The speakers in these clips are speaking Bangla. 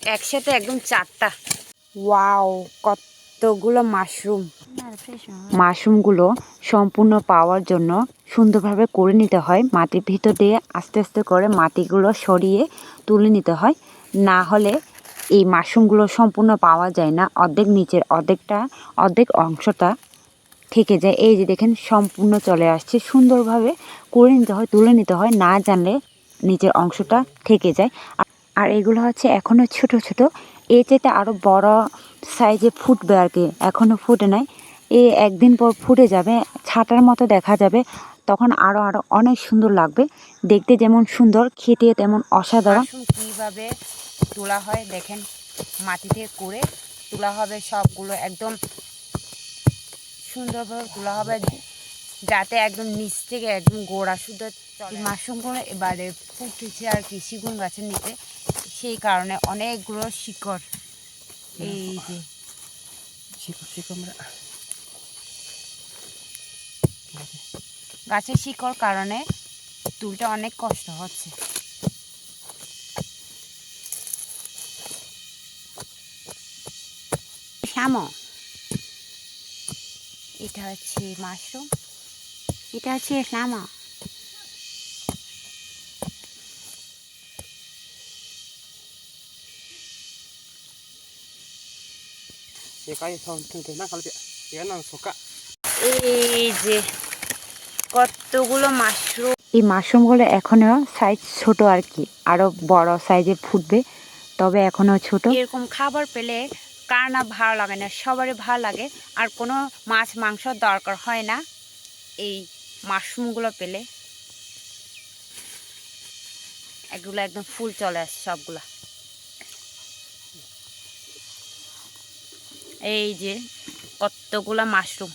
একসাথে একদম চারটা। ওয়াও কতগুলো মাশরুম। মাশরুমগুলো সম্পূর্ণ পাওয়ার জন্য সুন্দরভাবে করে নিতে হয়। মাটির ভিতর দিয়ে আস্তে আস্তে করে মাটিগুলো সরিয়ে তুলে নিতে হয়। না হলে এই মাশরুমগুলো সম্পূর্ণ পাওয়া যায় না। অর্ধেক নিচের অর্ধেকটা অর্ধেক অংশটা থেকে যায়। এই যে দেখেন সম্পূর্ণ চলে আসছে। সুন্দরভাবে করে নিতে হয় তুলে নিতে হয়। না জানলে নিচের অংশটা থেকে যায়। আর- এগুলো হচ্ছে এখনও ছোট ছোট। চাইতে আরও বড় সাইজে ফুটবে আর কি। এখনও ফুটে নাই। এ একদিন পর ফুটে যাবে, ছাটার মতো দেখা যাবে। তখন আরও আরও অনেক সুন্দর লাগবে। দেখতে যেমন সুন্দর, খেতে তেমন অসাধারণ। কীভাবে তোলা হয় দেখেন। মাটিতে করে তোলা হবে সবগুলো একদম সুন্দরভাবে তোলা হবে। যাতে একদম নিচ থেকে একদম গোড়া শুদ্ধ মাশরুমগুলো এবারে ফুটেছে আর কি শিগুন গাছের নিচে সেই কারণে অনেকগুলো শিকড়। এই যে। গাছের শিকড় কারণে তুলতে অনেক কষ্ট হচ্ছে। শ্যাম এটা হচ্ছে মাশরুম। এটা হচ্ছে শ্যামা একাই সাউন্ড না কালকে এ না সোকা এই যে কতগুলো মাশরুম। এই মাশরুমগুলো এখনও সাইজ ছোট আর কি আরও বড় সাইজে ফুটবে তবে এখনও ছোট। এরকম খাবার পেলে কার না ভালো লাগে না সবারই ভালো লাগে আর কোনো মাছ মাংস দরকার হয় না। এই মাশরুমগুলো পেলে এগুলো একদম ফুল চলে আসে সবগুলা। এই যে কতগুলা মাশরুম।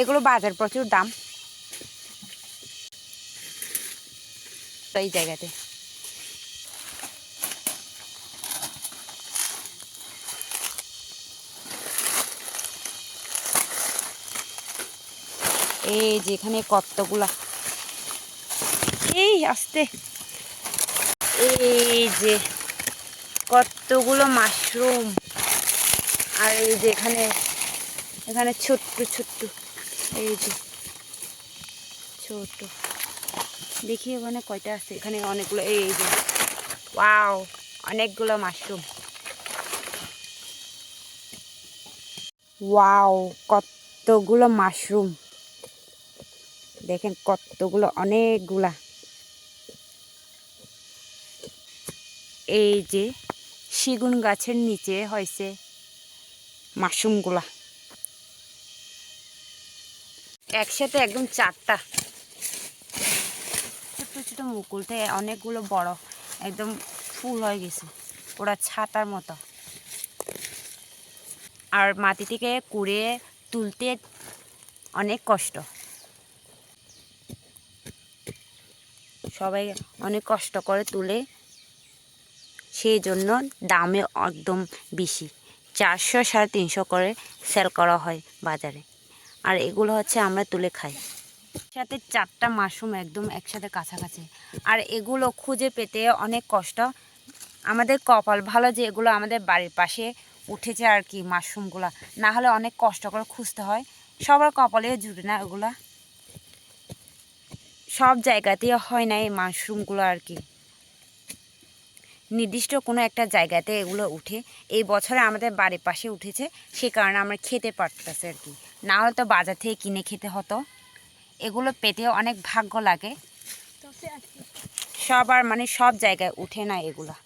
এগুলো বাজার প্রচুর দাম। এই জায়গাতে। এই যে এখানে কতগুলা? এই আসতে। এই যে কতগুলো মাশরুম। আর এই যে এখানে এখানে ছোট্ট ছোট্ট। এই যে ছোট। দেখি ওখানে কয়টা আছে? এখানে অনেকগুলো, এই যে। ওয়াও, অনেকগুলো মাশরুম। ওয়াও, কতগুলো মাশরুম। দেখেন কতগুলো অনেকগুলা। এই যে শিগুন গাছের নিচে হয়েছে মাশরুমগুলা। একসাথে একদম চারটা। ছোট ছোট মুকুলতে অনেকগুলো বড়, একদম ফুল হয়ে গেছে। ওরা ছাতার মতো। আর মাটি থেকে কুড়ে তুলতে অনেক কষ্ট। সবাই অনেক কষ্ট করে তুলে। সেই জন্য দামে একদম বেশি। চারশো সাড়ে তিনশো করে সেল করা হয় বাজারে। আর এগুলো হচ্ছে আমরা তুলে খাই। সাথে চারটা মাশরুম একদম একসাথে কাছাকাছি। আর এগুলো খুঁজে পেতে অনেক কষ্ট। আমাদের কপাল ভালো যে এগুলো আমাদের বাড়ির পাশে উঠেছে আর কি মাশরুমগুলো। না হলে অনেক কষ্ট করে খুঁজতে হয়। সবার কপালে জুটে না এগুলা। সব জায়গাতেই হয় না এই মাশরুমগুলো আর কি। নির্দিষ্ট কোনো একটা জায়গাতে এগুলো উঠে, এই বছরে আমাদের বাড়ির পাশে উঠেছে, সে কারণে আমরা খেতে পারতেছি আর কি। না হলে তো বাজার থেকে কিনে খেতে হতো। এগুলো পেতেও অনেক ভাগ্য লাগে। সবার মানে সব জায়গায় উঠে না এগুলা।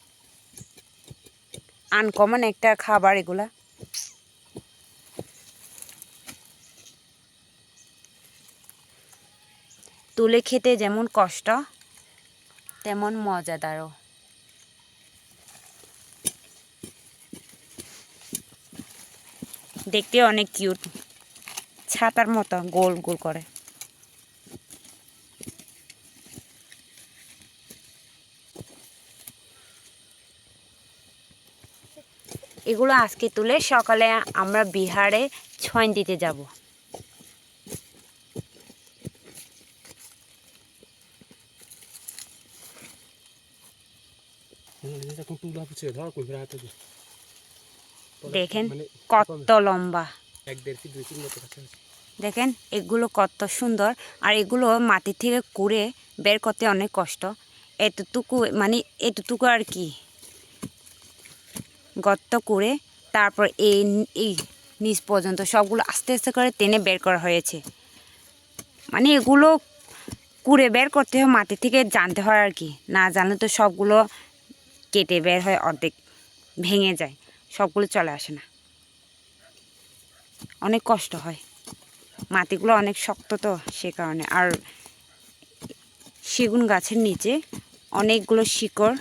আনকমন একটা খাবার এগুলা। তুলে খেতে যেমন কষ্ট, তেমন মজাদারও। দেখতে অনেক কিউট ছাতার মতো, গোল গোল করে। এগুলো আজকে তুলে সকালে আমরা বিহারে ছয়ন দিতে যাব। দেখেন মানে কত লম্বা। দেখেন এগুলো কত সুন্দর। আর এগুলো মাটি থেকে কুড়ে বের করতে অনেক কষ্ট। এতটুকু মানে এতটুকু আর কি? গর্ত করে তারপর এই এই নিচ পর্যন্ত সবগুলো আস্তে আস্তে করে টেনে বের করা হয়েছে। মানে এগুলো কুড়ে বের করতে হয় মাটি থেকে জানতে হয় আর কি। না জানলে তো সবগুলো কেটে বের হয় অর্ধেক, ভেঙে যায়, সবগুলো চলে আসে না। অনেক কষ্ট হয়। মাটিগুলো অনেক শক্ত তো সে কারণে। আর সেগুন গাছের নিচে অনেকগুলো শিকড়।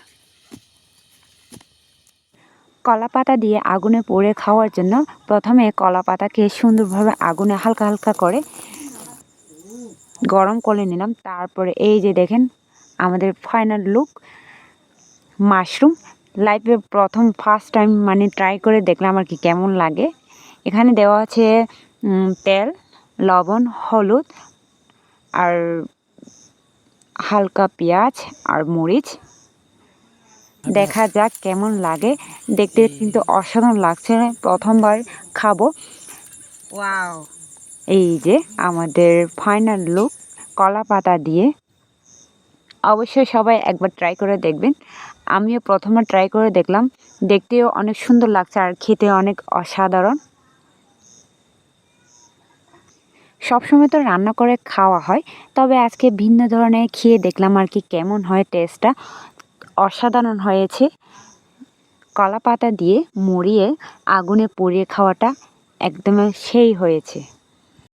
কলা পাতা দিয়ে আগুনে পুড়ে খাওয়ার জন্য প্রথমে কলা পাতাকে সুন্দরভাবে আগুনে হালকা হালকা করে গরম করে নিলাম। তারপরে এই যে দেখেন, আমাদের ফাইনাল লুক মাশরুম লাইফে প্রথম ফার্স্ট টাইম মানে ট্রাই করে দেখলাম আর কি কেমন লাগে। এখানে দেওয়া আছে তেল লবণ হলুদ আর হালকা পেঁয়াজ আর মরিচ। দেখা যাক কেমন লাগে। দেখতে কিন্তু অসাধারণ লাগছে। প্রথমবার খাব। ওয়াও এই যে আমাদের ফাইনাল লুক কলা পাতা দিয়ে। অবশ্যই সবাই একবার ট্রাই করে দেখবেন। আমিও প্রথমে ট্রাই করে দেখলাম। দেখতেও অনেক সুন্দর লাগছে আর খেতে অনেক অসাধারণ। সবসময় তো রান্না করে খাওয়া হয়, তবে আজকে ভিন্ন ধরনের খেয়ে দেখলাম আর কি কেমন হয় টেস্টটা অসাধারণ হয়েছে। কলা পাতা দিয়ে মুড়িয়ে আগুনে পুড়িয়ে খাওয়াটা একদম সেই হয়েছে।